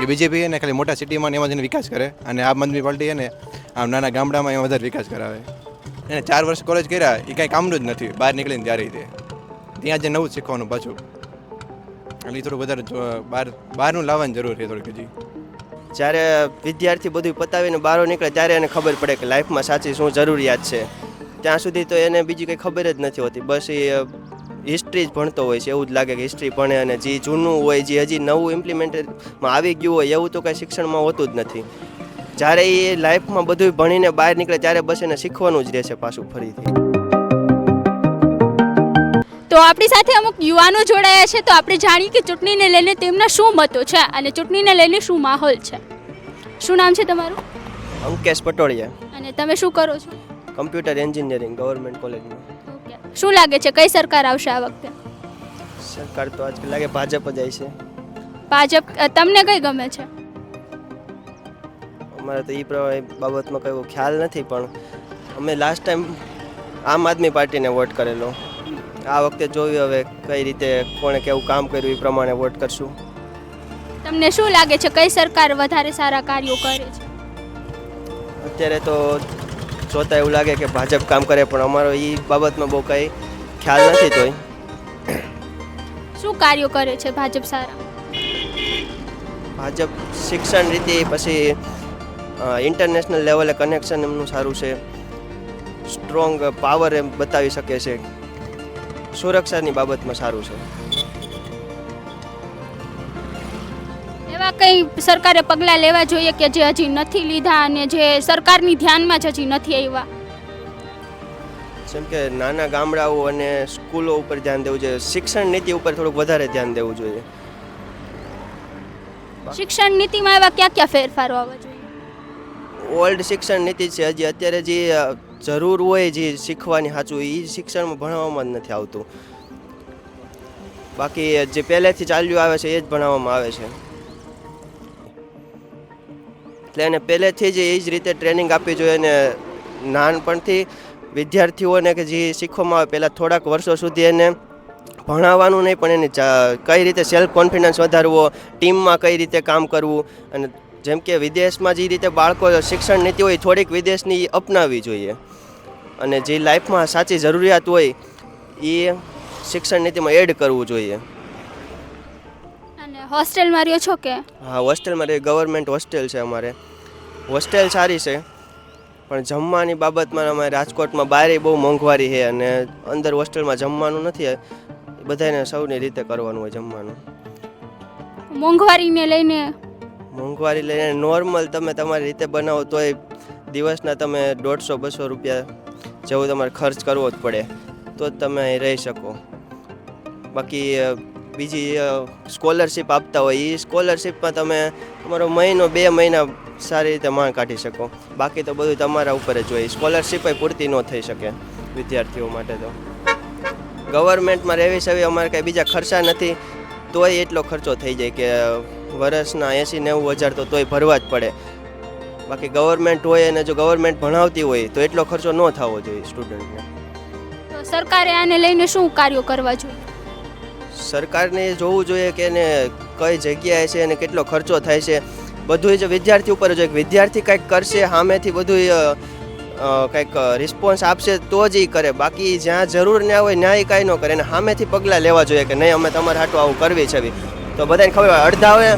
કે બીજેપી એને ખાલી મોટા સિટીમાં એમાં જઈને વિકાસ કરે અને આમ આદમી પાર્ટી એને આમ નાના ગામડામાં એમાં વધારે વિકાસ કરાવે. એને ચાર વર્ષ કોલેજ કર્યા, એ કાંઈ કામનું જ નથી. બહાર નીકળીને ત્યારે તે ત્યાં જે નવું શીખવાનું પાછું. એટલે થોડું વધારે બહાર, બહારનું લાવવાની જરૂર છે થોડીક હજી. જ્યારે વિદ્યાર્થી બધું પતાવીને બહાર નીકળે ત્યારે એને ખબર પડે કે લાઈફમાં સાચી શું જરૂરિયાત છે. ત્યાં સુધી તો એને બીજી કંઈ ખબર જ નથી હોતી. બસ એ હિસ્ટ્રી જ ભણતો હોય છે એવું જ લાગે કે હિસ્ટ્રી ભણે અને જે જૂનું હોય જે હજી નવું ઇમ્પ્લિમેન્ટમાં આવી ગયું હોય એવું તો કાંઈ શિક્ષણમાં હોતું જ નથી. જ્યારે એ લાઈફમાં બધું ભણીને બહાર નીકળે ત્યારે બસ એને શીખવાનું જ રહેશે પાછું ફરીથી. તો આપણી સાથે અમુક યુવાનો જોડાયા છે તો આપણે જાણીએ કે ચૂંટણીને લઈને તેમના શું મતો છે અને ચૂંટણીને લઈને શું માહોલ છે. શું નામ છે તમારું? અંકેશ પટોળિયા. અને તમે શું કરો છો? કમ્પ્યુટર એન્જિનિયરિંગ ગવર્મેન્ટ કોલેજમાં શું લાગે છે કઈ સરકાર આવશે આ વખતે? સરકાર તો આજકાલ લાગે ભાજપ જ આવી છે. ભાજપ તમને કઈ ગમે છે? અમારે તો એ બાબતમાં કઈ ખ્યાલ નથી પણ અમે લાસ્ટ ટાઈમ આમ આદમી પાર્ટીને વોટ કરેલો. આ વખતે જોયું હવે કઈ રીતે કોણે કેવું કામ કર્યું એ પ્રમાણે વોટ કરશું. તમને શું લાગે છે કઈ સરકાર વધારે સારા કાર્યો કરે છે? અત્યારે તો જોતા એવું લાગે કે ભાજપ કામ કરે પણ અમારો એ બાબતમાં બહુ કંઈ ખ્યાલ નથી તોય. શું કાર્યો કરે છે ભાજપ સારા? ભાજપ શિક્ષણ રીતે પછી ઇન્ટરનેશનલ લેવલે કનેક્શન એમનું સારું છે. સ્ટ્રોંગ પાવર એમ બતાવી શકે છે. સુરક્ષાની બાબતમાં સારું છે. કઈ સરકારે પગલાં લેવા જોઈએ કે જે હજી નથી લીધા અને જે સરકારની ધ્યાનમાં જ હજી નથી આવ્યા? જેમ કે નાના ગામડાઓ અને સ્કૂલો ઉપર ધ્યાન દેવું જોઈએ. શિક્ષણ નીતિ ઉપર થોડુંક વધારે ધ્યાન દેવું જોઈએ. શિક્ષણ નીતિમાં એવા ક્યાં ક્યાં ફેરફારો આવવા જોઈએ? ઓલ્ડ શિક્ષણ નીતિ છે. હજી અત્યારે જે જરૂર હોય જે શીખવાની સાચું એ શિક્ષણમાં ભણાવવામાં જ નથી આવતું. બાકી જે પહેલેથી ચાલ્યું આવે છે એ જ ભણાવવામાં આવે છે. એટલે એને પહેલેથી જ એ જ રીતે ટ્રેનિંગ આપવી જોઈએ અને નાનપણથી વિદ્યાર્થીઓને કે જે શીખવામાં આવે પહેલાં થોડાક વર્ષો સુધી એને ભણાવવાનું નહીં, પણ એની કઈ રીતે સેલ્ફ કોન્ફિડન્સ વધારવો, ટીમમાં કઈ રીતે કામ કરવું અને જેમ કે વિદેશમાં જે રીતે બાળકો શિક્ષણ નીતિ હોય થોડીક વિદેશની અપનાવવી જોઈએ. અને જે લાઈફમાં સાચી જરૂરિયાત હોય, એ શિક્ષણ નીતિમાં એડ કરવું જોઈએ. હોસ્ટેલમાં રહ્યો છો કે? હા હોસ્ટેલમાં રહી ગવર્મેન્ટ હોસ્ટેલ છે અમારે. હોસ્ટેલ સારી છે. પણ જમવાની બાબતમાં અમારે રાજકોટમાં બારે બહુ મોંઘવારી છે અને અંદર હોસ્ટેલમાં જમવાનું નથી બધાને સૌની રીતે કરવાનું હોય જમવાનું. મોંઘવારીને લઈને? મોંઘવારી લઈને નોર્મલ તમે તમારી રીતે બનાવો તોય દિવસના તમે દોઢસો બસો રૂપિયા જેવું તમારે ખર્ચ કરવો જ પડે. તો જ તમે રહી શકો. બાકી બીજી સ્કોલરશિપ આપતા હોય એ સ્કોલરશિપમાં તમે તમારો મહિનો, બે મહિના સારી રીતે માણ કાઢી શકો. બાકી તો બધું તમારા ઉપર જ હોય. સ્કોલરશિપ પૂરતી ન થઈ શકે વિદ્યાર્થીઓ માટે તો. ગવર્મેન્ટમાં રહેવી સવી અમારે કાંઈ બીજા ખર્ચા નથી. તોય એટલો ખર્ચો થઈ જાય કે વર્ષના એંસી નેવું હજાર તો તોય ભરવા જ પડે. બાકી ગવર્મેન્ટ હોય અને જો ગવર્મેન્ટ ભણાવતી હોય, તો એટલો ખર્ચો ન થવો જોઈએ સ્ટુડન્ટને સરકારે આને લઈને શું કાર્યો કરવા જોઈએ? સરકારને જોવું જોઈએ કે એને કઈ જગ્યાએ છે અને કેટલો ખર્ચો થાય છે. બધું જ વિદ્યાર્થી ઉપર જ એક વિદ્યાર્થી કંઈક કરશે સામેથી બધું કંઈક રિસ્પોન્સ આપશે, તો જ એ કરે. બાકી જ્યાં જરૂર ના હોય એ કાંઈ ન કરે. અને સામેથી પગલાં લેવા જોઈએ કે નહીં, અમે તમારે હાટું આવું કરવી છે તો બધાને ખબર હોય, અડધા હોય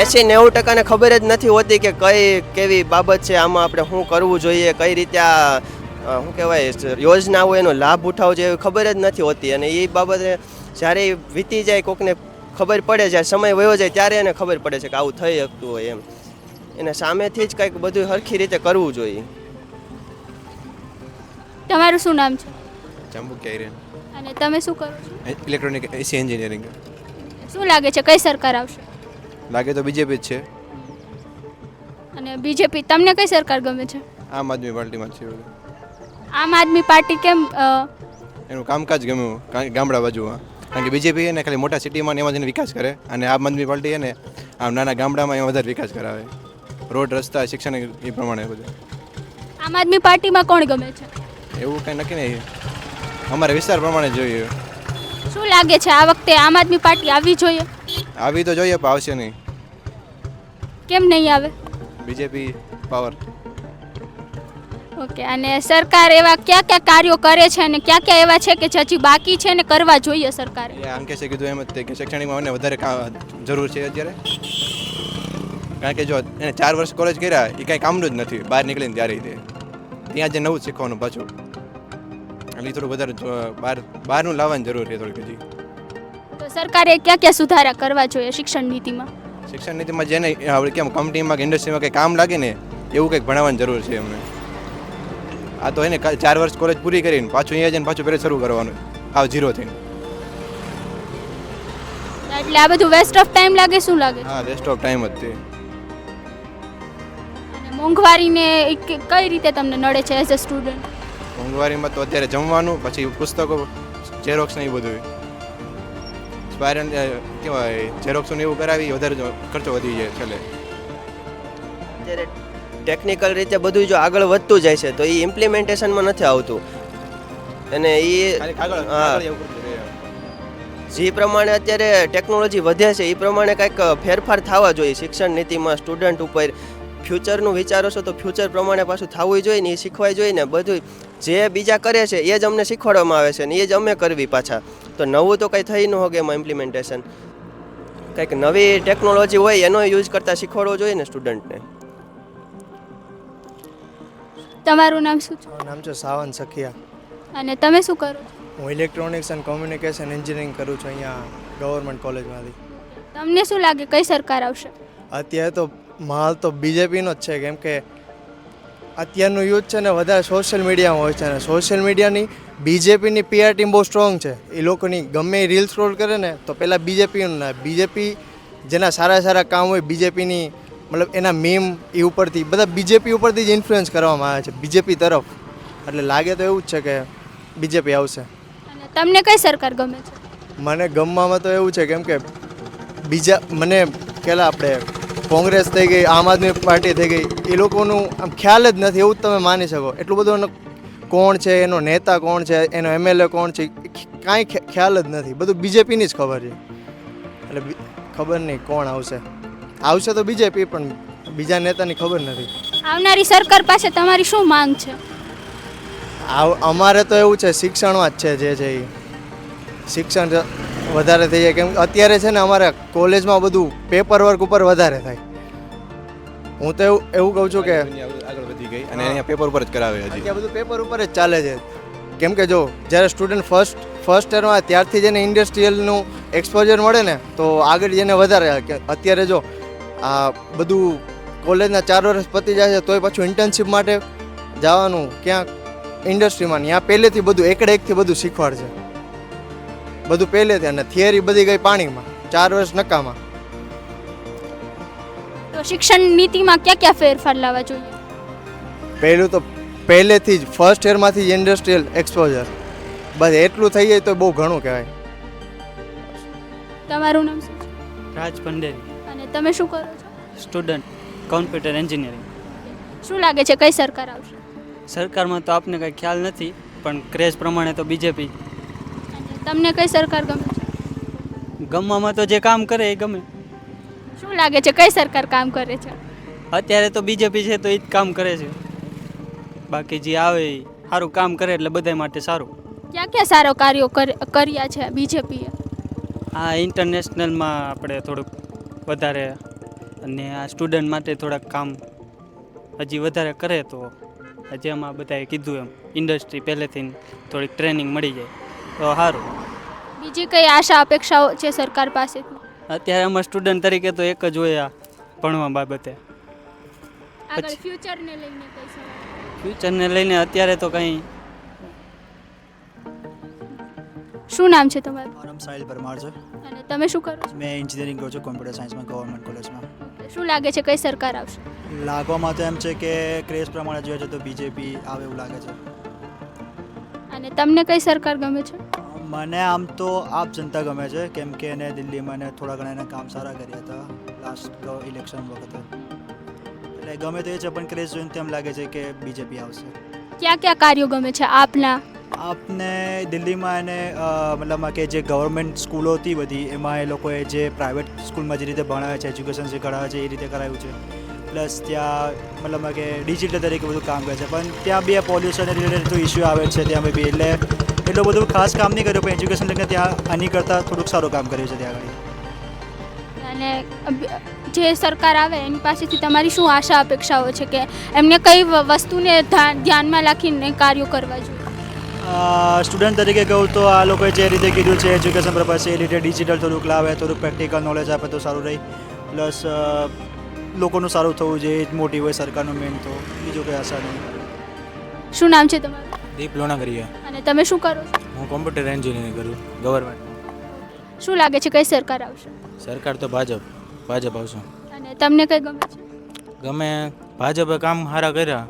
એસી નેવું ટકાને ખબર જ નથી હોતી કે કઈ, કેવી બાબત છે, આમાં આપણે શું કરવું જોઈએ, કઈ રીતે આ શું કહેવાય યોજના હોય એનો લાભ ઉઠાવવો જોઈએ ખબર જ નથી હોતી. અને એ બાબતે જ્યારે એ વીતી જાય કોકને ખબર પડે જ્યારે સમય વયો જાય ત્યારે એને ખબર પડે છે કે આવું થઈ શકતું હોય એમ. એને સામેથી જ કંઈક બધું સરખી રીતે કરવું જોઈએ. તમારું શું નામ છે? ચાંબુ કેરેન અને તમે શું કરો છો? ઇલેક્ટ્રોનિક એસી એન્જિનિયરિંગ શું લાગે છે કઈ સરકાર આવશે? લાગે તો બીજેપી જ છે. અને બીજેપી તમને કઈ સરકાર ગમે છે? આમ આદમી પાર્ટીમાં છે આમ આદમી પાર્ટી કેમ એનું કામકાજ ગમ્યું ગામડા બાજુમાં. કારણ કે બીજેપી એને ખાલી મોટા સિટીમાં એમાં જઈને વિકાસ કરે અને આમ આદમી પાર્ટી એને આમ નાના ગામડામાં એમાં વધારે વિકાસ કરાવે. રોડ રસ્તા શિક્ષણ એ પ્રમાણે બધું. આમ આદમી પાર્ટીમાં કોણ ગમે છે? એવું કંઈ નક્કી નહીં. અમારા વિસ્તાર પ્રમાણે જોઈએ. શું લાગે છે આ વખતે આમ આદમી પાર્ટી આવવી જોઈએ? આવી તો જોઈએ પણ આવશે નહીં. કેમ નહીં આવે? બીજેપી પાવર ઓકે અને સરકાર એવા કયા કયા કાર્યો કરે છે અને કયા કયા એવા છે કે જે હજી બાકી છે ને કરવા જોઈએ સરકાર? એ અંકેશે કીધું એમ જ કે શૈક્ષણિકમાં મને વધારે કા- જરૂર છે અત્યારે. કારણ કે જો એને ચાર વર્ષ કોલેજ કર્યા એ કાંઈ કામનું જ નથી. બહાર નીકળીને ત્યારે તે. ત્યાં જે નવું શીખવાનું પાછું. એટલે થોડું વધારે બહાર બહારનું લાવવાની જરૂર છે થોડીક હજી. તો સરકારે કયા કયા સુધારા કરવા જોઈએ શિક્ષણ નીતિમાં? શિક્ષણ નીતિમાં જેને આપણે કેમ કંપનીમાં કે ઇન્ડસ્ટ્રીમાં કંઈ કામ લાગે ને એવું કંઈક ભણાવવાની જરૂર છે એમને આ તો એને ચાર વર્ષ કોલેજ પૂરી કરીને પાછું અહીંયા જઈને પાછું પહેલે શરૂ કરવાનું. આવ ઝીરો થઈને. એટલે આ બધું વેસ્ટ ઓફ ટાઈમ લાગે શું લાગે? હા વેસ્ટ ઓફ ટાઈમ જ તે. અને મોંઘવારીને કઈ રીતે તમને નડે છે એઝ અ સ્ટુડન્ટ મોંઘવારીમાં તો અત્યારે જમવાનું પછી પુસ્તકો ઝેરોક્સ ને એ બધું સ્પાયરન કહેવાય ઝેરોક્સ ને એવું કરાવી વધારે ખર્ચો વધી જાય છેલ્લે. ટેકનિકલ રીતે બધું જો આગળ વધતું જાય છે તો એ ઇમ્પ્લિમેન્ટેશનમાં નથી આવતું. અને એ હા. જે પ્રમાણે અત્યારે ટેકનોલોજી વધે છે એ પ્રમાણે કંઈક ફેરફાર થવા જોઈએ. શિક્ષણ નીતિમાં સ્ટુડન્ટ ઉપર ફ્યુચરનું વિચારો છો તો ફ્યુચર પ્રમાણે પાછું થવું જોઈએ ને એ શીખવાય જોઈએ ને બધું. જે બીજા કરે છે એ જ અમને શીખવાડવામાં આવે છે ને એ જ અમે કરવી પાછા. તો નવું તો કંઈ થઈ ન હોગે એમાં ઇમ્પ્લિમેન્ટેશન કંઈક નવી ટેકનોલોજી હોય એનો યુઝ કરતાં શીખવાડવો જોઈએ ને સ્ટુડન્ટને તમારું નામ શું છે? મારું નામ છે સાવંત સખિયા. અને તમે શું કરો છો? હું ઇલેક્ટ્રોનિક્સ એન્ડ કોમ્યુનિકેશન એન્જિનિયરિંગ કરું છું અહીંયા ગવર્મેન્ટ કોલેજમાંથી તમને શું લાગે કઈ સરકાર આવશે? અત્યારે તો માલ તો બીજેપીનો જ છે કેમ કે અત્યારનું યુથ છે ને વધારે સોશિયલ મીડિયામાં હોય છે અને સોશિયલ મીડિયાની બીજેપીની પીઆર ટીમ બહુ સ્ટ્રોંગ છે. એ લોકોની ગમે રીલ સ્ક્રોલ કરે ને તો પહેલાં બીજેપીનું ના બીજેપી જેના સારા સારા કામ હોય બીજેપીની મતલબ એના મેમ એ ઉપરથી બધા બીજેપી ઉપરથી જ ઇન્ફ્લુઅન્સ કરવામાં આવે છે બીજેપી તરફ. એટલે લાગે તો એવું જ છે કે બીજેપી આવશે. તમને કઈ સરકાર ગમે છે? મને ગમવામાં તો એવું છે કેમ કે બીજા મને પેલા આપણે કોંગ્રેસ થઈ ગઈ આમ આદમી પાર્ટી થઈ ગઈ એ લોકોનું આમ ખ્યાલ જ નથી એવું જ તમે માની શકો. એટલું બધું એનો કોણ છે એનો નેતા કોણ છે એનો એમએલએ કોણ છે કાંઈ ખ્યાલ જ નથી. બધું બીજેપીની જ ખબર છે. એટલે ખબર નહીં કોણ આવશે. આવશે તો બીજેપી પણ બીજા નેતાની ખબર નથી. આવનારી સરકાર પાસે તમારી શું માંગ છે? આવ અમારે તો એવું છે શિક્ષણમાં જ છે જે છે એ શિક્ષણ વધારે થઈ જાય. કેમ કે અત્યારે છે ને અમારે કોલેજમાં બધું પેપર વર્ક ઉપર વધારે થાય. હું તો એવું એવું કહું છું કે આગળ વધી ગઈ અને અહીંયા પેપર ઉપર જ કરાવે હજી. બધું પેપર ઉપર જ ચાલે છે. કેમ કે જો જ્યારે સ્ટુડન્ટ ફર્સ્ટ ફર્સ્ટ યરમાં ત્યારથી જેને ઇન્ડસ્ટ્રીયલનું એક્સપોઝર મળે ને તો આગળ જેને વધારે અત્યારે જો આ બધું કોલેજના ચાર વર્ષ પતી જાય છે તોય પાછું ઇન્ટર્નશિપ માટે જવાનું ક્યાંક ઇન્ડસ્ટ્રીમાં ત્યાં પહેલેથી બધું એકડે એકથી બધું શીખવાડશે. બધું પહેલેથી અને થિયરી બધી ગઈ પાણીમાં ચાર વર્ષ નકામાં. તો શિક્ષણ નીતિમાં ક્યાં ક્યાં ફેરફાર લાવવા જોઈએ? પહેલું તો પહેલેથી જ ફર્સ્ટ યરમાંથી જ ઇન્ડસ્ટ્રીયલ એક્સપોઝર બસ એટલું થઈ જાય તો બહુ ઘણું કહેવાય. તમારું નામ શું રાજ પંડેરી અને તમે શું કરો છો? Student computer engineering. શું લાગે છે કઈ સરકાર આવશે? સરકારમાં તો આપને કંઈ ખ્યાલ નથી પણ ક્રેઝ પ્રમાણે તો બીજેપી. તમને કઈ સરકાર ગમે છે? ગમવામાં તો જે કામ કરે એ ગમે. શું લાગે છે કઈ સરકાર કામ કરે છે? અત્યારે તો બીજેપી છે તો એ જ કામ કરે છે. બાકી જે આવે એ સારું કામ કરે એટલે બધા માટે સારું. ક્યાં ક્યાં સારો કાર્યો કર- કર્યા છે બીજેપીએ? આ ઇન્ટરનેશનલમાં આપણે થોડુંક વધારે અને આ સ્ટુડન્ટ માટે થોડાક કામ હજી વધારે કરે તો જેમ આ બધાએ કીધું એમ ઇન્ડસ્ટ્રી પહેલેથી થોડીક ટ્રેનિંગ મળી જાય. તો સારું બીજી કઈ આશા અપેક્ષાઓ છે સરકાર પાસે અત્યારે અમે સ્ટુડન્ટ તરીકે તો એક જ હોય આ ભણવા બાબતે. ફ્યુચરને લઈને ફ્યુચરને લઈને અત્યારે તો કંઈ શું નામ છે તમારું? મારું સાહિલ પરમાર છે. અને તમે શું કરો છો? મેં એન્જિનિયરિંગ કરું છું કોમ્પ્યુટર સાયન્સમાં ગવર્મેન્ટ કોલેજમાં શું લાગે છે કઈ સરકાર આવશે? લાગવામાં તો એમ છે કે ક્રેઝ પ્રમાણે જોઈએ છે તો બીજેપી આવે એવું લાગે છે. અને તમને કઈ સરકાર ગમે છે? મને આમ તો આપ જનતા ગમે છે કેમ કે એને દિલ્હીમાં એને થોડા ઘણા એના કામ સારા કર્યા હતા લાસ્ટ ઇલેક્શન વખતે. એટલે ગમે તો એ છે પણ ક્રેઝ જોઈને તેમ લાગે છે કે બીજેપી આવશે. ક્યાં ક્યાં કાર્યો ગમે છે આપના? આપને દિલ્હીમાં એને મતલબ મતલબમાં કે જે ગવર્મેન્ટ સ્કૂલો હતી બધી, એમાં એ લોકોએ જે પ્રાઇવેટ સ્કૂલમાં જે રીતે ભણાવે છે એજ્યુકેશન જે કરાવે છે, એ રીતે કરાવ્યું છે. પ્લસ ત્યાં મતલબમાં કે ડિજિટલ તરીકે બધું કામ કરે છે. પણ ત્યાં બી પોલ્યુશન રિલેટેડ તો ઇસ્યુ આવે છે ત્યાં બી. એટલે એટલું બધું ખાસ કામ નહીં કર્યું, પણ એજ્યુકેશન લઈને ત્યાં આની કરતાં થોડુંક સારું કામ કર્યું છે ત્યાં આગળ. અને જે સરકાર આવે, એની પાસેથી તમારી શું આશા, અપેક્ષાઓ છે કે એમને કઈ વસ્તુને ધ્યાનમાં રાખીને કાર્યો કરવા જોઈએ? સ્ટુડન્ટ તરીકે કહું તો આ લોકોએ જે રીતે કીધું છે એજ્યુકેશન પર્પઝ એ રીતે ડિજિટલ થોડુંક લાવે થોડુંક પ્રેક્ટિકલ નોલેજ આપે તો સારું રહે. પ્લસ લોકોનું સારું થવું જોઈએ એ જ મોટી હોય સરકારનું મેન તો. બીજું કંઈ આશા નહીં. શું નામ છે તમારું? દીપ લોણાગરીયા. અને તમે શું કરો હું કોમ્પ્યુટર એન્જિનિયરિંગ કરું ગવર્મેન્ટ શું લાગે છે કઈ સરકાર આવશે? સરકાર તો ભાજપ ભાજપ આવશે. અને તમને કઈ ગમે છે? ગમે ભાજપે કામ સારા કર્યા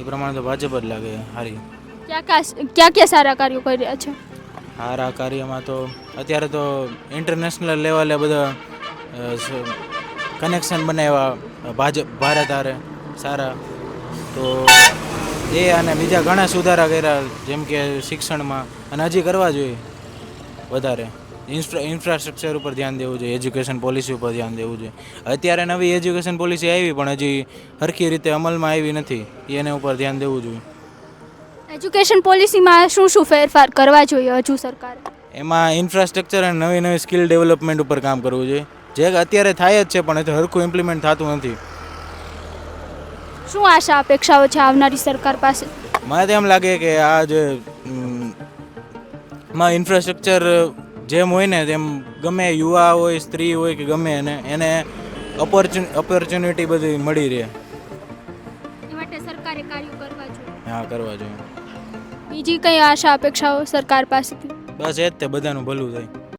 એ પ્રમાણે તો ભાજપ જ લાગે સારી ક્યાં ક્યાં ક્યાં ક્યાં સારા કાર્યો કરી રહ્યા છે? સારા કાર્યમાં તો અત્યારે તો ઇન્ટરનેશનલ લેવલે બધા કનેક્શન બનાવ્યા ભાજપ ભારત હારે સારા. તો એ અને બીજા ઘણા સુધારા કર્યા, જેમ કે શિક્ષણમાં, અને હજી કરવા જોઈએ વધારે. ઇન્ફ્રા ઇન્ફ્રાસ્ટ્રક્ચર ઉપર ધ્યાન દેવું જોઈએ એજ્યુકેશન પોલિસી ઉપર ધ્યાન દેવું જોઈએ. અત્યારે નવી એજ્યુકેશન પોલિસી આવી, પણ હજી સરખી રીતે અમલમાં આવી નથી. એને ઉપર ધ્યાન દેવું જોઈએ. એજ્યુકેશન પોલિસીમાં શું શું ફેરફાર કરવા જોઈએ હજુ સરકાર? એમાં ઇન્ફ્રાસ્ટ્રક્ચર અને નવી નવી સ્કિલ ડેવલપમેન્ટ ઉપર કામ કરવું જોઈએ. જે અત્યારે થાય જ છે પણ એ તો હરખું ઇમ્પ્લિમેન્ટ થતું નથી. શું આશા અપેક્ષાઓ છે આવનારી સરકાર પાસે? મને તો એમ લાગે કે આ જે માં ઇન્ફ્રાસ્ટ્રક્ચર જેમ હોય ને તેમ ગમે યુવા હોય સ્ત્રી હોય કે ગમે એને એને ઓપોર્ચ્યુન ઓપોર્ચ્યુનિટી બધી મળી રહે. એ માટે સરકારે કાર્યો કરવા જોઈએ. હા કરવા જોઈએ. બીજી કઈ આશા અપેક્ષાઓ સરકાર પાસેથી? બસ એ જ તે બધાનું ભલું થાય.